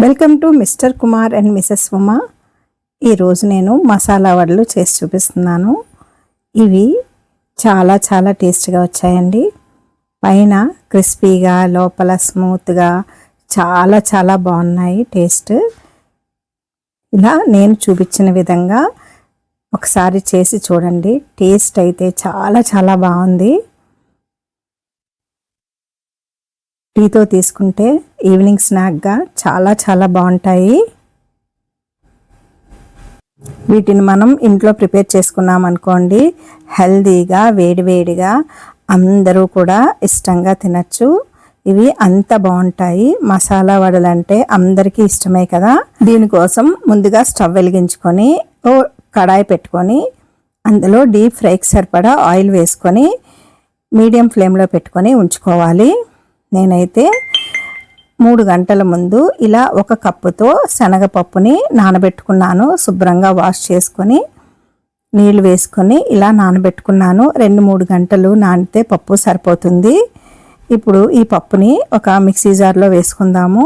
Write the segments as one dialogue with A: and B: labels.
A: Welcome to mister Kumar and missus Uma. ఈరోజు నేను మసాలా వడలు చేసి చూపిస్తున్నాను. ఇవి చాలా చాలా టేస్ట్గా వచ్చాయండి. పైన క్రిస్పీగా లోపల స్మూత్గా చాలా చాలా బాగున్నాయి టేస్ట్. ఇలా నేను చూపించిన విధంగా ఒకసారి చేసి చూడండి. టేస్ట్ అయితే చాలా చాలా బాగుంది. టీతో తీసుకుంటే ఈవినింగ్ స్నాక్గా చాలా చాలా బాగుంటాయి. వీటిని మనం ఇంట్లో ప్రిపేర్ చేసుకున్నాం అనుకోండి హెల్దీగా వేడివేడిగా అందరూ కూడా ఇష్టంగా తినచ్చు. ఇవి అంత బాగుంటాయి. మసాలా వడలు అంటే అందరికీ ఇష్టమే కదా. దీనికోసం ముందుగా స్టవ్ వెలిగించుకొని ఓ కడాయి పెట్టుకొని అందులో డీప్ ఫ్రైకి సరిపడా ఆయిల్ వేసుకొని మీడియం ఫ్లేమ్లో పెట్టుకొని ఉంచుకోవాలి. నేనైతే మూడు గంటల ముందు ఇలా ఒక కప్పుతో శనగపప్పుని నానబెట్టుకున్నాను. శుభ్రంగా వాష్ చేసుకొని నీళ్ళు వేసుకొని ఇలా నానబెట్టుకున్నాను. రెండు మూడు గంటలు నానితే పప్పు సరిపోతుంది. ఇప్పుడు ఈ పప్పుని ఒక మిక్సీ జార్లో వేసుకుందాము.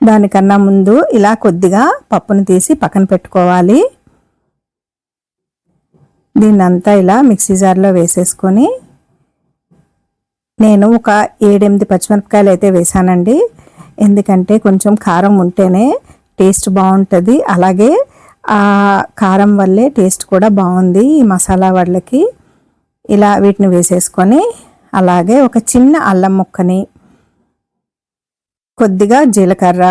A: దానికన్నా ముందు ఇలా కొద్దిగా పప్పును తీసి పక్కన పెట్టుకోవాలి. దీన్నంతా ఇలా మిక్సీ జార్లో వేసేసుకొని నేను ఒక ఏడెనిమిది పచ్చిమిరపకాయలు అయితే వేసానండి. ఎందుకంటే కొంచెం కారం ఉంటేనే టేస్ట్ బాగుంటుంది. అలాగే ఆ కారం వల్లే టేస్ట్ కూడా బాగుంది ఈ మసాలా వడ్లకి. ఇలా వీటిని వేసేసుకొని అలాగే ఒక చిన్న అల్లం ముక్కని కొద్దిగా జీలకర్ర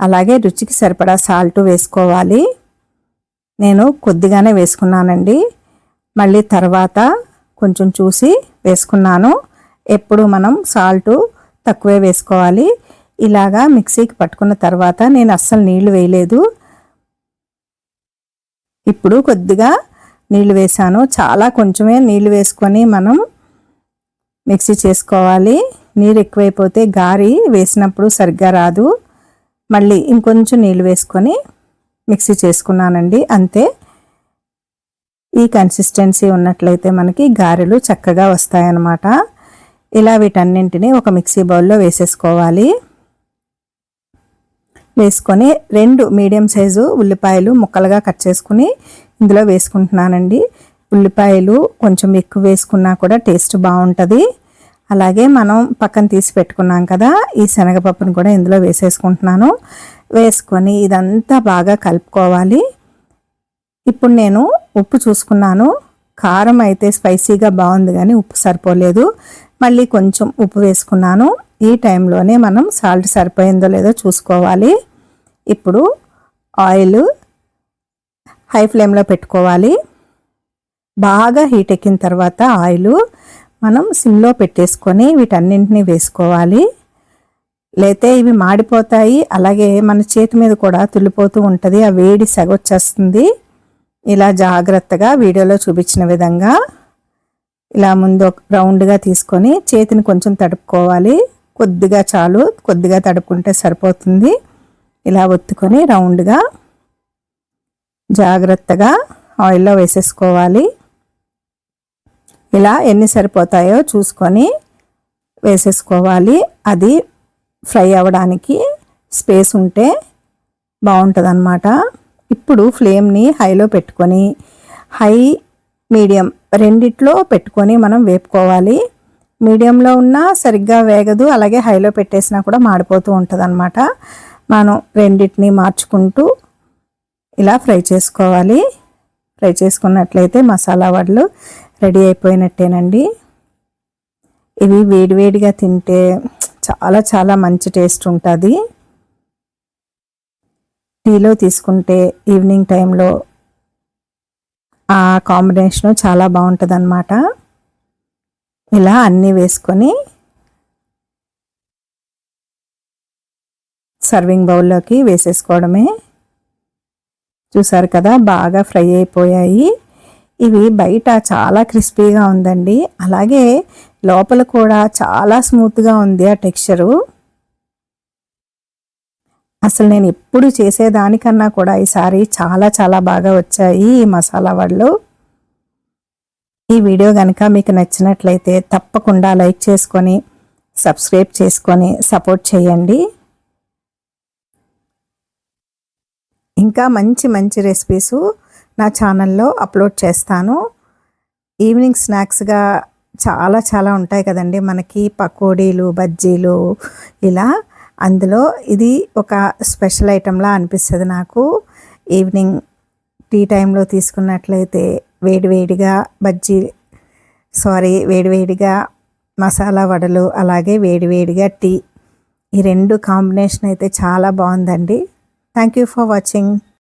A: అలాగే రుచికి సరిపడా సాల్ట్ వేసుకోవాలి. నేను కొద్దిగానే వేసుకున్నానండి. మళ్ళీ తర్వాత కొంచెం చూసి వేసుకున్నాను. ఎప్పుడు మనం సాల్ట్ తక్కువే వేసుకోవాలి. ఇలాగా మిక్సీకి పట్టుకున్న తర్వాత నేను అస్సలు నీళ్ళు వేయలేదు. ఇప్పుడు కొద్దిగా నీళ్ళు వేసాను చాలా కొంచెమే నీళ్ళు వేసుకొని మనం మిక్సీ చేసుకోవాలి. నీరు ఎక్కువైపోతే గారి వేసినప్పుడు సరిగ్గా రాదు. మళ్ళీ ఇంకొంచెం నీళ్ళు వేసుకొని మిక్సీ చేసుకున్నానండి. అంతే. ఈ కన్సిస్టెన్సీ ఉన్నట్లయితే మనకి గారెలు చక్కగా వస్తాయన్నమాట. ఇలా వీటన్నింటినీ ఒక మిక్సీ బౌల్లో వేసేసుకోవాలి. వేసుకొని రెండు మీడియం సైజు ఉల్లిపాయలు ముక్కలుగా కట్ చేసుకుని ఇందులో వేసుకుంటున్నానండి. ఉల్లిపాయలు కొంచెం ఎక్కువ వేసుకున్నా కూడా టేస్ట్ బాగుంటుంది. అలాగే మనం పక్కన తీసి పెట్టుకున్నాం కదా ఈ శనగపప్పును కూడా ఇందులో వేసేసుకుంటున్నాను. వేసుకొని ఇదంతా బాగా కలుపుకోవాలి. ఇప్పుడు నేను ఉప్పు చూసుకున్నాను. కారం అయితే స్పైసీగా బాగుంది కానీ ఉప్పు సరిపోలేదు. మళ్ళీ కొంచెం ఉప్పు వేసుకున్నాను. ఈ టైంలోనే మనం సాల్ట్ సరిపోయిందో లేదో చూసుకోవాలి. ఇప్పుడు ఆయిల్ హై ఫ్లేమ్లో పెట్టుకోవాలి. బాగా హీట్ ఎక్కిన తర్వాత ఆయిల్ మనం సిమ్లో పెట్టేసుకొని వీటన్నింటినీ వేసుకోవాలి. లేతే ఇవి మాడిపోతాయి. అలాగే మన చేతి మీద కూడా తుల్లిపోతూ ఉంటుంది. ఆ వేడి సగొచ్చేస్తుంది. ఇలా జాగ్రత్తగా వీడియోలో చూపించిన విధంగా ఇలా ముందు రౌండ్గా తీసుకొని చేతిని కొంచెం తడుపుకోవాలి. కొద్దిగా చాలు కొద్దిగా తడుపుకుంటే సరిపోతుంది. ఇలా ఒత్తుకొని రౌండ్గా జాగ్రత్తగా ఆయిల్లో వేసేసుకోవాలి. ఇలా ఎన్ని సరిపోతాయో చూసుకొని వేసేసుకోవాలి. అది ఫ్రై అవ్వడానికి స్పేస్ ఉంటే బాగుంటుంది ఇప్పుడు ఫ్లేమ్ని హైలో పెట్టుకొని హై మీడియం రెండిట్లో పెట్టుకొని మనం వేపుకోవాలి. మీడియంలో ఉన్నా సరిగ్గా వేగదు అలాగే హైలో పెట్టేసినా కూడా మాడిపోతూ ఉంటుంది అనమాట మనం రెండింటిని మార్చుకుంటూ ఇలా ఫ్రై చేసుకోవాలి. ఫ్రై చేసుకున్నట్లయితే మసాలా వడలు రెడీ అయిపోయినట్టేనండి. ఇవి వేడివేడిగా తింటే చాలా చాలా మంచి టేస్ట్ ఉంటుంది. టీలో తీసుకుంటే ఈవినింగ్ టైంలో ఆ కాంబినేషను చాలా బాగుంటుంది అన్నమాట ఇలా అన్నీ వేసుకొని సర్వింగ్ బౌల్లోకి వేసేసుకోవడమే. చూసారు కదా బాగా ఫ్రై అయిపోయాయి. ఇవి బయట చాలా క్రిస్పీగా ఉందండి. అలాగే లోపల కూడా చాలా స్మూత్గా ఉంది ఆ టెక్స్చరు. అసలు నేను ఎప్పుడు చేసేదానికన్నా కూడా ఈసారి చాలా చాలా బాగా వచ్చాయి ఈ మసాలా వడలు. ఈ వీడియో కనుక మీకు నచ్చినట్లయితే తప్పకుండా లైక్ చేసుకొని సబ్స్క్రైబ్ చేసుకొని సపోర్ట్ చేయండి. ఇంకా మంచి మంచి రెసిపీస్ నా ఛానల్లో అప్లోడ్ చేస్తాను. ఈవినింగ్ స్నాక్స్గా చాలా చాలా ఉంటాయి కదండి. మనకి పకోడీలు బజ్జీలు ఇలా అందులో ఇది ఒక స్పెషల్ ఐటెంలా అనిపిస్తుంది నాకు. ఈవినింగ్ టీ టైంలో తీసుకున్నట్లయితే వేడివేడిగా బజ్జీ సారీ వేడివేడిగా మసాలా వడలు అలాగే వేడివేడిగా టీ. ఈ రెండు కాంబినేషన్ అయితే చాలా బాగుందండి. Thank you for watching.